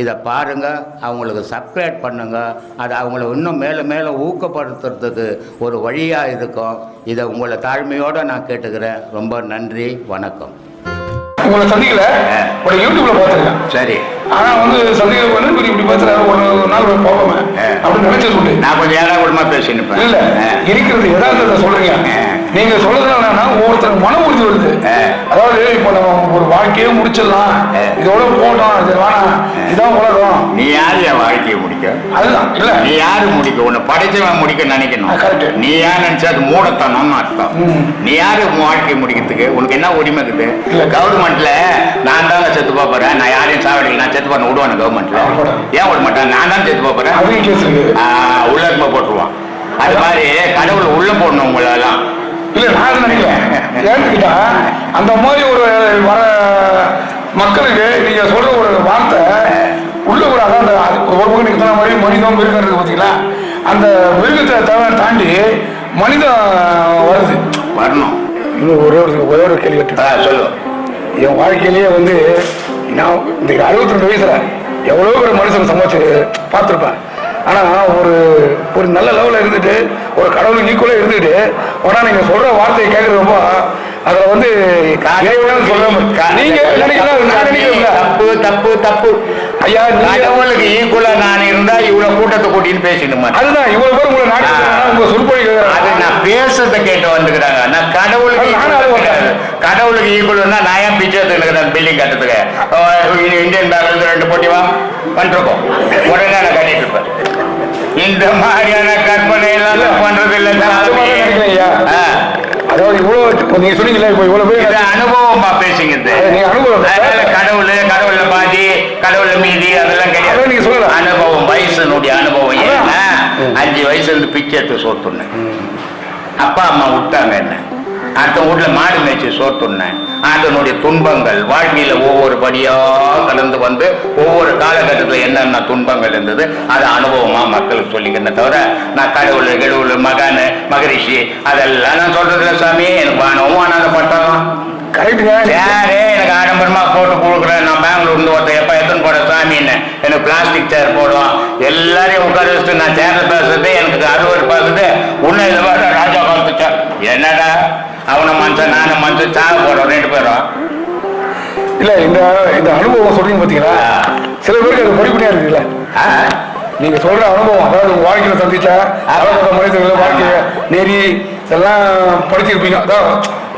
இதை பாருங்க அவங்களுக்கு சப்ஸ்கிரைப் பண்ணுங்க. அது அவங்கள இன்னும் மேலும் மேலும் ஊக்கப்படுத்துறதுக்கு ஒரு வழியாக இருக்கும். இதை உங்களை தாழ்மையோடு நான் கேட்டுக்கிறேன். ரொம்ப நன்றி வணக்கம். உங்களை சந்திக்கல ஒரு யூடியூப்ல பார்த்துருக்கேன். சரி. ஆனா வந்து சந்திக்க வந்து இப்படி இப்படி பேசுறாரு ஒரு நாள் போய் பார்ப்போமே அப்படின்னு நினைச்சது உண்டு நான் கொஞ்சம் ஏடாகுடமாக பேசினுப்பேன் இல்ல இருக்கிறது யதார்த்தத்தை சொல்றீங்க. நீங்க என்னன்னா ஒவ்வொருத்தருக்கு மன உறுதி வருது. அதாவது இப்போ நம்ம ஒரு வாழ்க்கையே முடிச்சிடலாம். இதோட போட்டோம் இது வேணாம். இதான் உலகம். நீ யார் என் வாழ்க்கையை முடிக்க? அதுதான் இல்ல. நீ யாரு முடிக்க? உன்னை படைச்சவன் முடிக்க நினைக்கணும். correct. நீ யார் நினைச்சா அது மூடத்தனம்னு அர்த்தம். நீ யாரு வாழ்க்கையை முடிக்கிறதுக்கு? உனக்கு என்ன உரிமை இருக்குது. கவர்மெண்ட்ல நான் தாங்க செத்து போப் போறேன். நான் யாரையும் சாவடிக்கல. நான் செத்து போன விடுவானு கவர்மெண்ட்ல. ஏன் விட மாட்டேன்? நான் தான் செத்து போப் போறேன். அதையும் கேஸ் இருக்கு. ஆ, உள்ள போட்டுருவான். அது மாதிரி கடவுள் உள்ள போடணும் உங்களெல்லாம். இல்ல நான் அதை நினைக்கிறேன்? ஏன்னு அந்த மாதிரி ஒரு வர மக்களுக்கு நீங்க சொல்ற ஒரு வார்த்தை உள்ள ஒரு அதான் ஒரு பக்கம் நீங்க சொன்ன மாதிரி மனிதம் மிருகம் இருக்கு பாத்தீங்களா அந்த மிருகத்தை தவிர தாண்டி மனிதம் வருது. வரணும். இன்னும் ஒரே ஒரு ஒரே ஒரு கேள்வி சொல்லு. என் வாழ்க்கையிலேயே வந்து நான் இந்த அறுபத்தி ரெண்டு வயசுல எவ்வளோ ஒரு மனுஷன் சமைச்சு பார்த்துருப்பேன். ஆனா ஒரு ஒரு நல்ல லெவலில் இருந்துட்டு ஒரு கடவுளுக்கு ஈக்குவலாக இருந்துட்டு ஆனால் நீங்க சொல்ற வார்த்தையை கேட்குறப்போ அதில் வந்து தப்பு தப்பு தப்பு. ஐயா கடவுளுக்கு ஈக்குவலா நான் இருந்தா இவ்வளவு கூட்டத்தை கூட்டின்னு பேசிட்டு அதுதான் இவ்வளவு பேர் உங்களை நாடி உங்க சொற்பொழி அது நான் பேசுறத கேட்டு வந்துக்கிறாங்க. நான் கடவுளுக்கு. கடவுளுக்கு ஈக்குவல்னா நான் ஏன் பிச்சை எடுத்துக்கிறேன் பில்டிங் கட்டுறதுக்கு. இந்தியன் பேங்க்ல ரெண்டு போட்டி வா. உடனே இந்த மாதிரியான கற்பனை எல்லாம் பண்றது இல்ல. அதாவது இவ்வளோ இப்போ நீங்க சொன்னீங்களா இப்போ இவ்வளோ இது பேர் அனுபவமா பேசுங்கிறது அது நீங்க அனுபவம். கடவுள் கடவுள்ல பாதி கடவுள்ல மீதி அதெல்லாம் அதான் நீங்க கிடையாது சொல்லலாம். அனுபவம் வயசுனுடைய அனுபவம். ஏன்னா அஞ்சு வயசுல இருந்து பிச்சை எடுத்து சோத்துனேன். அப்பா அம்மா விட்டாங்க என்ன? அடுத்த வீட்டுல மாடு மேய்ச்சி சோத்துனேன். அதனுடைய துன்பங்கள் வாழ்க்கையில ஒவ்வொரு படியா கடந்து வந்து ஒவ்வொரு காலகட்டத்துல என்னென்ன துன்பங்கள் இருந்தது அது அனுபவமா மக்களுக்கு சொல்லிக்கிறேன் தவிர நான் கடவுள் கடவுள் மகான் மகரிஷி அதெல்லாம் நான் சொல்றதில்ல சாமி. எனக்கு வானவும் அனாத கரெக்டுங்க சேரு எனக்கு ஆடம்பரமா போட்டு கொடுக்குறேன். நான் பெங்களூர் இருந்து ஒருத்தன் எப்ப எத்தனை போட சாமின்னு. எனக்கு பிளாஸ்டிக் சேர் போடுவான். எல்லாரையும் உட்கார வச்சுட்டு நான் சேர்ல பேசுறது எனக்கு அறுவறு பார்க்குது உன்னை இதை ராஜா காலத்து சேர் என்னடா? அவனை மனுஷன் நானும் மனுஷன் சாக போடுறோம் ரெண்டு பேரும். இல்ல இந்த இந்த அனுபவம் சொல்றீங்க பாத்தீங்களா? சில பேருக்கு அது படிப்படியா இருக்குல்ல? நீங்க சொல்ற அனுபவம் அதாவது உங்க வாழ்க்கையில சந்திச்ச அழகான மனிதர்கள் வாழ்க்கைய நெறி இதெல்லாம் படிச்சிருப்பீங்க. அதான்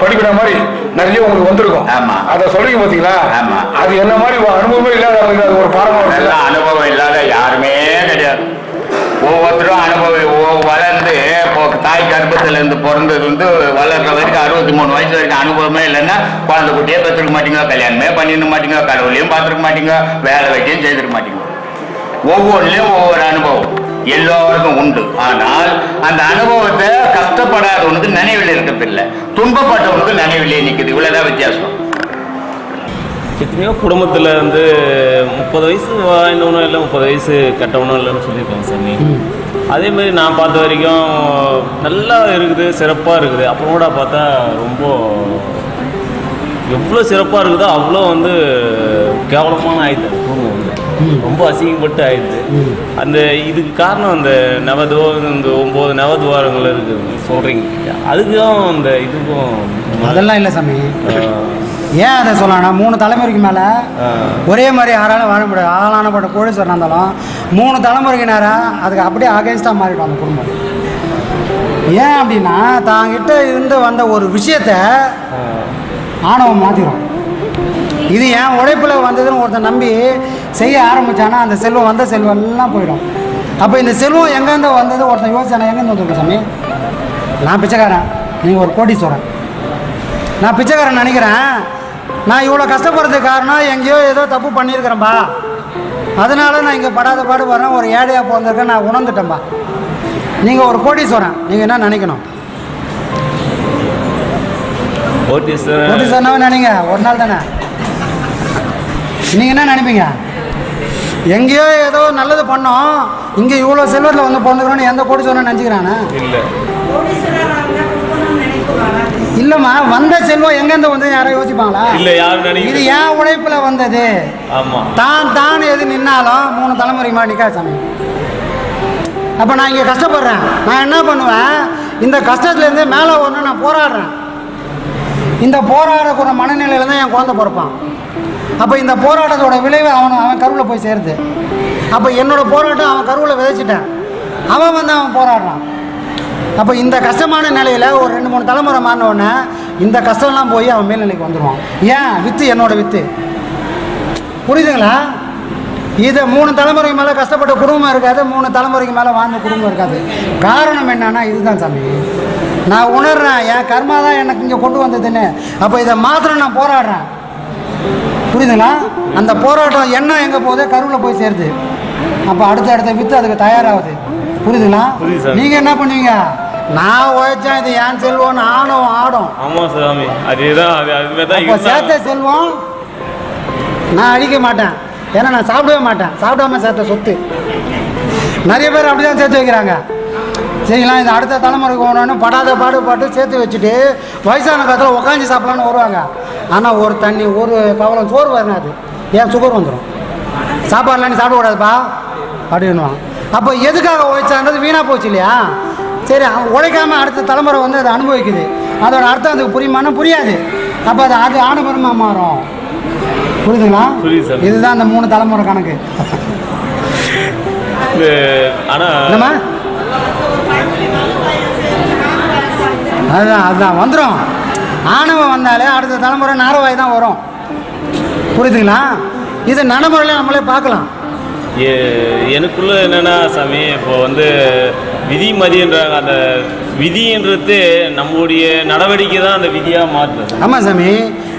படிக்கிற மாதிரி நிறைய உங்களுக்கு வந்திருக்கும். அதை சொல்றீங்க பாத்தீங்களா. அது என்ன மாதிரி அனுபவமே இல்லாதவங்களுக்கு அது ஒரு பாடமா அனுபவம் இல்லாத யாருமே கிடையாது. ஒவ்வொருத்தரும் அனுபவம் வளர்ந்து தாய் கர்ப்பத்துல இருந்து பிறந்தது வந்து வளர்ற வரைக்கும் அறுபத்தி மூணு வயசு வரைக்கும் அனுபவமே இல்லைன்னா குழந்தை குட்டியே பெற்றுக்க மாட்டீங்க கல்யாணமே பண்ணிருக்க மாட்டீங்க கடவுளையும் பார்த்துருக்க மாட்டீங்க வேலை வைக்கையும் செய்திருக்க மாட்டீங்க. ஒவ்வொன்றிலையும் ஒவ்வொரு அனுபவம். எல்லோருக்கும் உண்டு. ஆனால் அந்த அனுபவத்தை கஷ்டப்படாதவனுக்கு நினைவில் இருக்கிறது இல்லை துன்பப்பட்டவனுக்கு நினைவிலே நிற்குது இவ்வளவுதான் வித்தியாசம். எத்தனையோ குடும்பத்தில் வந்து முப்பது வயசு வாழ்ந்தவனும் இல்லை முப்பது வயசு கெட்டவனும் இல்லைன்னு சொல்லியிருக்காங்க சாமி அதே மாதிரி நான் பார்த்த வரைக்கும் நல்லா இருக்குது சிறப்பாக இருக்குது. அப்புறம் கூட பார்த்தா ரொம்ப எவ்வளோ சிறப்பாக இருக்குதோ அவ்வளோ வந்து கேவலமான ஆயிடுது. குடும்பம் வந்து. ரொம்ப அசிங்கப்பட்டு ஆயிடுது. அந்த இதுக்கு காரணம் அந்த நவதுவா இந்த ஒம்பது நவதுவாரங்கள் இருக்குது சொல்கிறீங்க அதுக்கும் அந்த இதுக்கும் அதெல்லாம் இல்லை சாமி. ஏன் அதை சொல்லலாம் மூணு தலைமுறைக்கு மேலே ஒரே மாதிரி யாராலும் வாழ முடியாது. ஆளானப்பட்ட கோடீஸ்வரன் இருந்தாலும் மூணு தலைமுறைக்கு நேரம் அதுக்கு அப்படியே அகேன்ஸ்டாக மாறிடும் அந்த குடும்பம். ஏன் அப்படின்னா தாங்கிட்ட இருந்து வந்த ஒரு விஷயத்த ஆணவம் மாற்றிடும் இது ஏன் உழைப்பில் வந்ததுன்னு ஒருத்தன் நம்பி செய்ய ஆரம்பிச்சானா அந்த செல்வம் வந்த செல்வம் எல்லாம் போயிடும். அப்போ இந்த செல்வம் எங்கேருந்து வந்தது ஒருத்தன் யோசிச்சானா எங்கேருந்து வந்திருக்கு சாமி? நான் பிச்சைக்காரன். நீங்கள் ஒரு கோடீஸ்வரன். நான் பிச்சைக்காரன் நினைக்கிறேன். நான் இவ்வளோ கஷ்டப்படுறதுக்கு காரணம் எங்கேயோ ஏதோ தப்பு பண்ணியிருக்கிறேன்பா. அதனால நான் இங்கே படாத பாடு வரேன் ஒரு ஏழையாக பிறந்திருக்கேன். நான் உணர்ந்துட்டேன்பா. நீங்கள் ஒரு கோடீஸ்வரன். நீங்கள் என்ன நினைக்கணும்? கோடீஸ்வரனாவே நினைங்க. ஒரு நாள் தானே. நீங்கள் என்ன நினைப்பீங்க? எங்கேயோ ஏதோ நல்லது பண்ணோம். இங்கே இவ்வளோ செல்வத்தில் வந்து பிறந்துக்கிறோன்னு எந்த கோடீஸ்வரன் நினச்சிக்கிறானே? இல்லை. இல்லைம்மா வந்த செல்வம் எங்கேருந்து வந்து யாரும் யோசிப்பாங்களா? இல்லை யாரும் இது ஏன் உழைப்பில் வந்தது. தான் தான் எது நின்னாலும் மூணு தலைமுறைக்கு மேலே நிற்காது சாமி. அப்போ நான் இங்கே கஷ்டப்படுறேன். நான் என்ன பண்ணுவேன்? இந்த கஷ்டத்துலேருந்து மேலே ஒன்று நான் போராடுறேன். இந்த போராடக்கூட மனநிலையில் தான் என் குழந்தை பிறப்பான். அப்போ இந்த போராட்டத்தோட விளைவு அவன் அவன் கருவில் போய் சேருது. அப்போ என்னோட போராட்டம் அவன் கருவில் விதைச்சிட்டேன். அவன் வந்து அவன் போராடுறான். அப்போ இந்த கஷ்டமான நிலையில் ஒரு ரெண்டு மூணு தலைமுறை மாறின உடனே இந்த கஷ்டம்லாம் போய் அவன் மேல்நிலைக்கு வந்துடுவான் ஏன்? வித்து என்னோட வித்து. புரியுதுங்களா? இதை மூணு தலைமுறைக்கு மேலே கஷ்டப்பட்ட குடும்பம் இருக்காது மூணு தலைமுறைக்கு மேலே வாழ்ந்த குடும்பம் இருக்காது. காரணம் என்னன்னா இதுதான் சாமி. நான் உணர்றேன் என் கர்மா தான் எனக்கு இங்கே கொண்டு வந்ததுன்னு. அப்போ இதை மாத்திரம் நான் போராடுறேன். புரியுதுங்களா? அந்த போராட்டம் எண்ணம் எங்கே போகுது? கருவில் போய் சேருது. அப்போ அடுத்த அடுத்த வித்து அதுக்கு தயாராகுது. புரியுதுங்களா. நீங்கள் என்ன பண்ணுவீங்க? நான் உழைச்சேன் இது ஏன் செல்வம்னு ஆடும் ஆடும். ஆமாம் சாமி. அதேதான் அது அதுமாதிரி தான். அப்போ சேர்த்த செல்வம் நான் அழிக்க மாட்டேன். ஏன்னா நான் சாப்பிடவே மாட்டேன். சாப்பிடாம சேர்த்த சொத்து. நிறைய பேர் அப்படி தான் சேர்த்து வைக்கிறாங்க. சரிங்களா? இந்த அடுத்த தலைமுறைக்கு போகணுன்னு படாத பாடுபட்டு சேர்த்து வச்சுட்டு வயசான காலத்தில் உட்காந்து சாப்பிடலான்னு வருவாங்க. ஆனால் ஒரு தண்ணி ஒரு கவலம் சோறு வராது ஏன் சுகர் வந்துடும் சாப்பாடுலாம் நீ சாப்பிடக்கூடாதுப்பா. அப்படின்னுவான் அப்போ எதுக்காக உழைச்சான்றது வீணாக போச்சு இல்லையா? சரி அவன் உழைக்காம அடுத்த தலைமுறை வந்து அதை அனுபவிக்குது. அதோட அர்த்தம் அதுக்கு புரியுமானா புரியாது. அப்போ அது அது ஆடம்பரமாக மாறும். புரியுதுங்களா. இதுதான் அந்த மூணு தலைமுறை கணக்கு. ஆனால் என்னம்மா? அதுதான் அதுதான். வந்துடும் ஆணவம் வந்தாலே அடுத்த தலைமுறை நாரவாய் தான் வரும். புரியுதுங்களா? இது நடைமுறையில் நம்மளே பார்க்கலாம். எனக்குள்ள என்னன்னா சாமி இப்போ வந்து விதி மதின்றாங்க அந்த விதின்றது நம்மளுடைய நடவடிக்கை தான் அந்த விதியாக மாற்றுது ஆமாம் சாமி.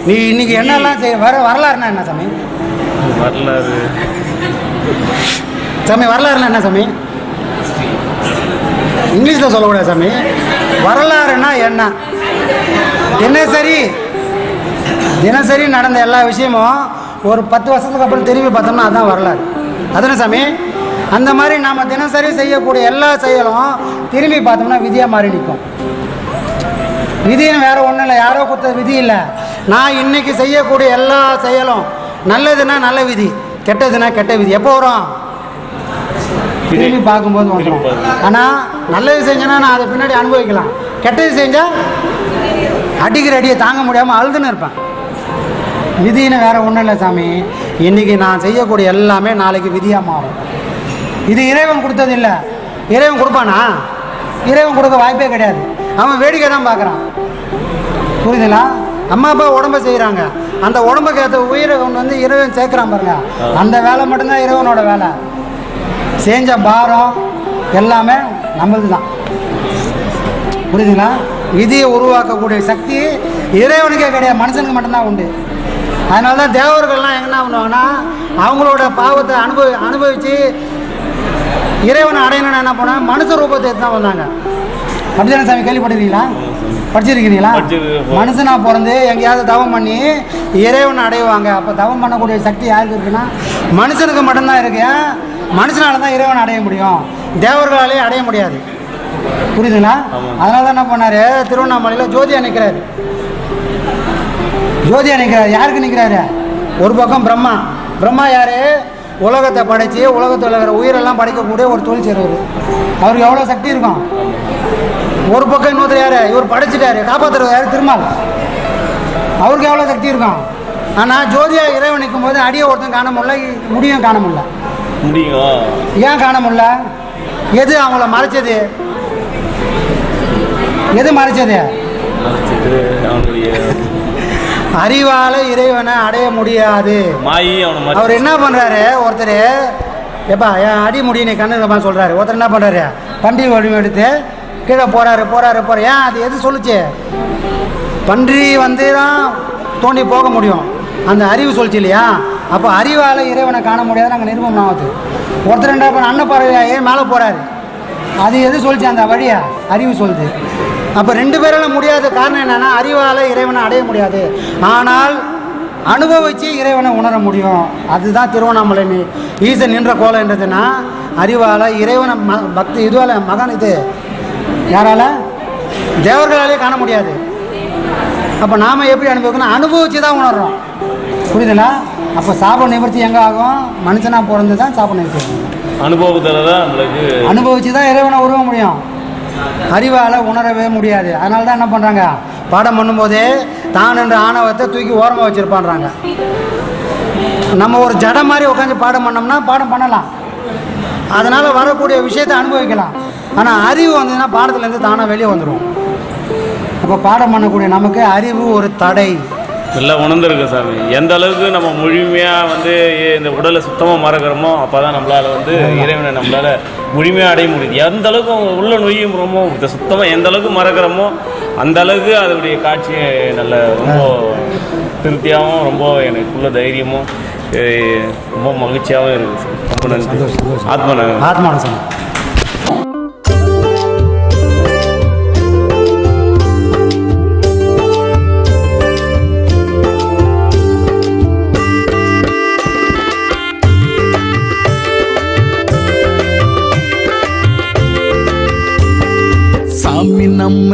நீ இன்னைக்கு என்னெல்லாம் செய் வர வரலாறுனா என்ன சாமி? வரலாறு. சாமி வரலாறுனா என்ன சாமி? இங்கிலீஷில் சொல்லக்கூடாது சாமி. வரலாறுனா என்ன? தினசரி தினசரி நடந்த எல்லா விஷயமும் ஒரு பத்து வருஷத்துக்கு அப்புறம் திரும்பி பார்த்தோம்னா அதுதான் வரலாறு. அதுன சாமி? அந்த மாதிரி நாம் தினசரி செய்யக்கூடிய எல்லா செயலும் திரும்பி பார்த்தோம்னா விதியாக மாறி நிற்கும். விதின்னு வேற ஒன்றும் இல்லை. யாரோ கொடுத்த விதி இல்லை. நான் இன்றைக்கி செய்யக்கூடிய எல்லா செயலும் நல்லதுன்னா நல்ல விதி கெட்டதுன்னா கெட்ட விதி. எப்போ வரும்? திரும்பி பார்க்கும்போது வந்துடும் ஆனால் நல்லது செஞ்சேன்னா நான் அதை பின்னாடி அனுபவிக்கலாம். கெட்டது செஞ்சால் அடிக்கிற அடியை தாங்க முடியாமல் அழுதுன்னு இருப்பேன். விதின்னு வேற ஒன்றும் இல்லை சாமி. இன்னைக்கு நான் செய்யக்கூடிய எல்லாமே நாளைக்கு விதியாக மாறும். இது இறைவன் கொடுத்தது இல்லை. இறைவன் கொடுப்பானா? இறைவன் கொடுக்க வாய்ப்பே கிடையாது. அவன் வேடிக்கை தான் பார்க்குறான். புரியுதுங்களா அம்மா அப்பா உடம்ப செய்கிறாங்க அந்த உடம்புக்கு ஏற்ற உயிரை கொண்டு வந்து இறைவன் சேர்க்குறான் பாருங்க. அந்த வேலை மட்டும்தான் இறைவனோட வேலை. செஞ்ச பாரம் எல்லாமே நம்மளது தான் புரியுதுங்களா விதியை உருவாக்கக்கூடிய சக்தி இறைவனுக்கே கிடையாது. மனுஷனுக்கு மட்டும்தான் உண்டு. அதனால தான் தேவர்கள்லாம் என்ன பண்ணுவாங்கன்னா அவங்களோட பாவத்தை அனுபவி அனுபவித்து இறைவனை அடையணும்னு என்ன பண்ணாங்க மனுஷ ரூபத்தை தான் வந்தாங்க. அப்படிதானே சாமி கேள்விப்பட்டிருக்கீங்களா? படிச்சிருக்கிறீங்களா. மனுஷனா பிறந்து எங்கேயாவது தவம் பண்ணி இறைவனை அடைவாங்க. அப்போ தவம் பண்ணக்கூடிய சக்தி யாருக்கு இருக்குன்னா மனுஷனுக்கு மட்டும்தான் இருக்கு. மனுஷனால தான் இறைவனை அடைய முடியும். தேவர்களாலே அடைய முடியாது. புரியுதுங்களா? அதனால தான் என்ன பண்ணாரு? திருவண்ணாமலையில் ஜோதியா நிற்கிறாரு ஜோதியா நிற்கிறாரு யாருக்கு நிற்கிறாரு ஒரு பக்கம் பிரம்மா. பிரம்மா யாரு? உலகத்தை படைச்சு உலகத்தில் இருக்கிற உயிரெல்லாம் படைக்கக்கூடிய ஒரு தொழில் செய்கிறவர் அவருக்கு எவ்வளோ சக்தி இருக்கும்? ஒரு பக்கம் இன்னொருத்தர் யாரு? இவர் படைச்சிட்டாரு காப்பாற்றுறது யாரு? திருமால். அவருக்கு எவ்வளோ சக்தி இருக்கும்? ஆனால் ஜோதியா இறைவன் நிற்கும் போது அடியை ஒருத்தன் காண முடியல முடியும் காண முடியல. முடியும்? ஏன் காண முடியல? எது அவங்கள மறைச்சது? எது மறைச்சது? அறிவால இறைவனை அடைய முடியாது. அவர் என்ன பண்ணுறாரு ஒருத்தர் எப்பா என் அடி முடி நீ கண்ணு சொல்கிறாரு ஒருத்தர் என்ன பண்ணுறாரு பன்றி வடிவம் எடுத்து கீழே போகிறாரு போகிறாரு போகிற ஏன் அது எது சொல்லுச்சு? பன்றி வந்து தான் தோண்டி போக முடியும். அந்த அறிவு சொல்லிச்சு இல்லையா? அப்போ அறிவால் இறைவனை காண முடியாது நாங்கள் நிருபம் ஆகுது. ஒருத்தர் என்ன பண்ண அண்ணன் பறவையா ஏன் மேலே போகிறாரு அது எது சொல்லிச்சு அந்த வழியா? அறிவு சொல்லுது. அப்போ ரெண்டு பேரால முடியாத காரணம் என்னன்னா அறிவால் இறைவனை அடைய முடியாது. ஆனால் அனுபவித்து இறைவனை உணர முடியும். அதுதான் திருவண்ணாமலை ஈசன் நின்ற கோலம் என்றதுன்னா அறிவால் இறைவனை ம பக்தி இதுவால் மகன் இது. யாரால? தேவர்களாலே காண முடியாது. அப்போ நாம் எப்படி அனுபவிக்கணும்? அனுபவிச்சு தான் உணர்றோம். புரியுதுங்களா? அப்போ சாப நிவர்த்தி எங்கே ஆகும்? மனுஷனாக பிறந்து தான் சாப நிவர்த்தி அனுபவத்தில் தான் நம்மளுக்கு அனுபவிச்சு தான் இறைவனை உருவ முடியும். அறிவால் உணரவே முடியாது. அதனால தான் என்ன பண்ணுறாங்க பாடம் பண்ணும்போதே தான் என்ற ஆணவத்தை தூக்கி ஓரமாக வச்சுருப்பான்றாங்க. நம்ம ஒரு ஜட மாதிரி உட்காந்து பாடம் பண்ணோம்னா பாடம் பண்ணலாம். அதனால் வரக்கூடிய விஷயத்தை அனுபவிக்கலாம். ஆனால் அறிவு வந்ததுன்னா பாடத்துலேருந்து தானாக வெளியே வந்துடும் அப்போ பாடம் பண்ணக்கூடிய நமக்கு அறிவு ஒரு தடை. நல்லா உணர்ந்துருக்கு சாமி. எந்த அளவுக்கு நம்ம முழுமையாக வந்து இந்த உடலை சுத்தமாக மறக்கிறோமோ அப்போ தான் நம்மளால் வந்து இறைவனை நம்மளால் முழுமையாக அடைய முடியுது. எந்த அளவுக்கு அவங்க உள்ள நொய்யுறோமோ இதை சுத்தமாக எந்த அளவுக்கு மறக்கிறோமோ அந்த அளவுக்கு அதனுடைய காட்சி நல்ல ரொம்ப திருப்தியாகவும் ரொம்ப எனக்குள்ள தைரியமும் ரொம்ப மகிழ்ச்சியாகவும் இருக்குது சார் ரொம்ப நன்றி. ஆத்மான சொன்ன சாமி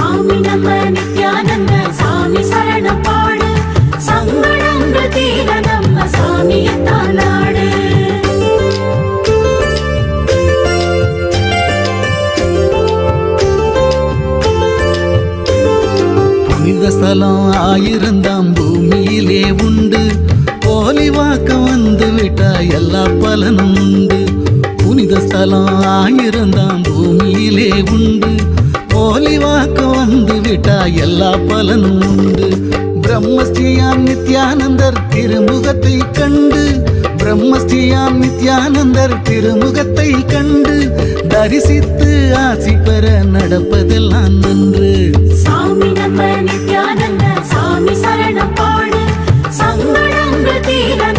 சாமி நம்ம நித்யானந்த சாமி சரணம் பாடு. சங்கடங்கள் தீர நம்ம சாமியத்தான் நாடு ஸ்தலம் ஆயிருந்தாம் பூமியிலே உண்டு. போலி வாக்க வந்து விட்டா எல்லா பலனும் உண்டு. புனித ஸ்தலம் ஆயிருந்தாம் பூமியிலே உண்டு. போலி வாக்க வந்து விட்டா எல்லா பலனும் உண்டு. பிரம்மஸ்ரீயாம் நித்யானந்தர் திருமுகத்தை கண்டு. பிரம்மஸ்ரீயாம் நித்யானந்தர் திருமுகத்தை கண்டு. தரிசித்து ஆசி பெற நடப்பதெல்லாம் நன்று. சாமி நம்ம நித்யானந்த சாமி சரணம் பாடு. சங்கடங்கள் தீர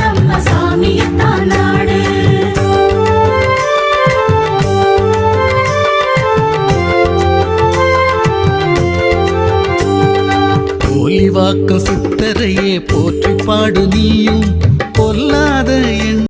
இறைவாக்கம் சித்தரையே போற்றி பாடு நீயும் பொல்லாத என்